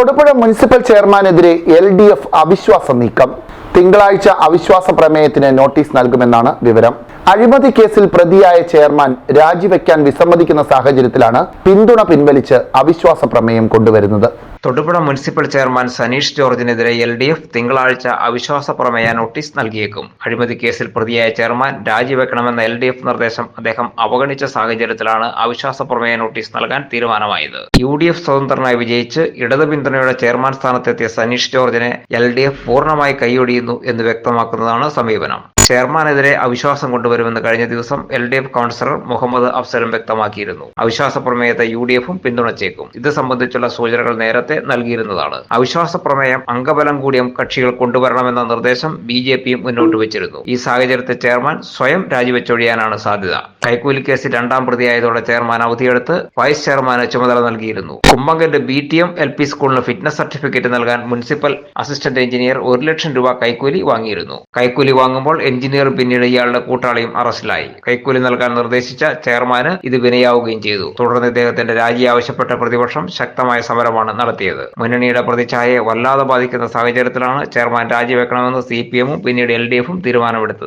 Thodupuzha municipal ചെയർമാനെതിരെ L D F അവിശ്വാസ നീക്കം. തിങ്കളാഴ്ച അവിശ്വാസ പ്രമേയത്തിന് നോട്ടീസ് നൽകുമെന്നാണ് വിവരം. അഴിമതി കേസിൽ പ്രതിയായ ചെയർമാൻ രാജിവെക്കാൻ വിസമ്മതിക്കുന്ന സാഹചര്യത്തിലാണ് പിന്തുണ പിൻവലിച്ച് അവിശ്വാസ പ്രമേയം കൊണ്ടുവരുന്നത്. തൊടുപുഴ മുനിസിപ്പൽ ചെയർമാൻ സനീഷ് ജോർജിനെതിരെ എൽ ഡി എഫ് തിങ്കളാഴ്ച അവിശ്വാസ പ്രമേയ നോട്ടീസ് നൽകിയേക്കും. അഴിമതി കേസിൽ പ്രതിയായ ചെയർമാൻ രാജിവെക്കണമെന്ന എൽ ഡി എഫ് നിർദ്ദേശം അദ്ദേഹം അവഗണിച്ച സാഹചര്യത്തിലാണ് അവിശ്വാസ പ്രമേയ നോട്ടീസ് നൽകാൻ തീരുമാനമായത്. യു ഡി എഫ് സ്വതന്ത്രനായി വിജയിച്ച് ഇടതു പിന്തുണയുടെ ചെയർമാൻ സ്ഥാനത്തെത്തിയ സനീഷ് ജോർജിനെ എൽ ഡി എഫ് പൂർണമായി കൈയൊടിയുന്നു എന്ന് വ്യക്തമാക്കുന്നതാണ് സമീപനം. ചെയർമാനെതിരെ അവിശ്വാസം കൊണ്ടുവരുമെന്ന് കഴിഞ്ഞ ദിവസം L D F councillor Muhammad അഫ്സലും വ്യക്തമാക്കിയിരുന്നു. അവിശ്വാസ പ്രമേയത്തെ യു ഡി എഫും പിന്തുണച്ചേക്കും. ഇത് സംബന്ധിച്ചുള്ള സൂചനകൾ നേരത്തെ നൽകിയിരുന്നതാണ്. അവിശ്വാസ പ്രമേയം അംഗബലം കൂടിയും കക്ഷികൾ കൊണ്ടുവരണമെന്ന നിർദ്ദേശം ബി മുന്നോട്ട് വെച്ചിരുന്നു. ഈ സാഹചര്യത്തിൽ ചെയർമാൻ സ്വയം രാജിവെച്ചൊഴിയാനാണ് സാധ്യത. കൈക്കൂലി കേസിൽ രണ്ടാം പ്രതിയായതോടെ ചെയർമാൻ അവധിയെടുത്ത് വൈസ് ചെയർമാന് ചുമതല നൽകിയിരുന്നു. കുമ്പങ്കന്റെ B T M L P സ്കൂളിന് ഫിറ്റ്നസ് സർട്ടിഫിക്കറ്റ് നൽകാൻ മുനിസിപ്പൽ അസിസ്റ്റന്റ് എഞ്ചിനീയർ ഒരു ലക്ഷം രൂപ കൈക്കൂലി വാങ്ങിയിരുന്നു. കൈക്കൂലി വാങ്ങുമ്പോൾ എഞ്ചിനീയർ പിന്നീട് ഇയാളുടെ കൂട്ടാളിയും അറസ്റ്റിലായി. കൈക്കൂലി നൽകാൻ നിർദ്ദേശിച്ച ചെയർമാന് ഇത് വിനയാവുകയും ചെയ്തു. തുടർന്ന് ഇദ്ദേഹത്തിന്റെ രാജി ആവശ്യപ്പെട്ട പ്രതിപക്ഷം ശക്തമായ സമരമാണ് നടത്തിയത്. മുന്നണിയുടെ പ്രതിച്ഛായയെ വല്ലാതെ ബാധിക്കുന്ന സാഹചര്യത്തിലാണ് ചെയർമാൻ രാജിവെക്കണമെന്ന് സി പി എമ്മും പിന്നീട് എൽ ഡി എഫും തീരുമാനമെടുത്തത്.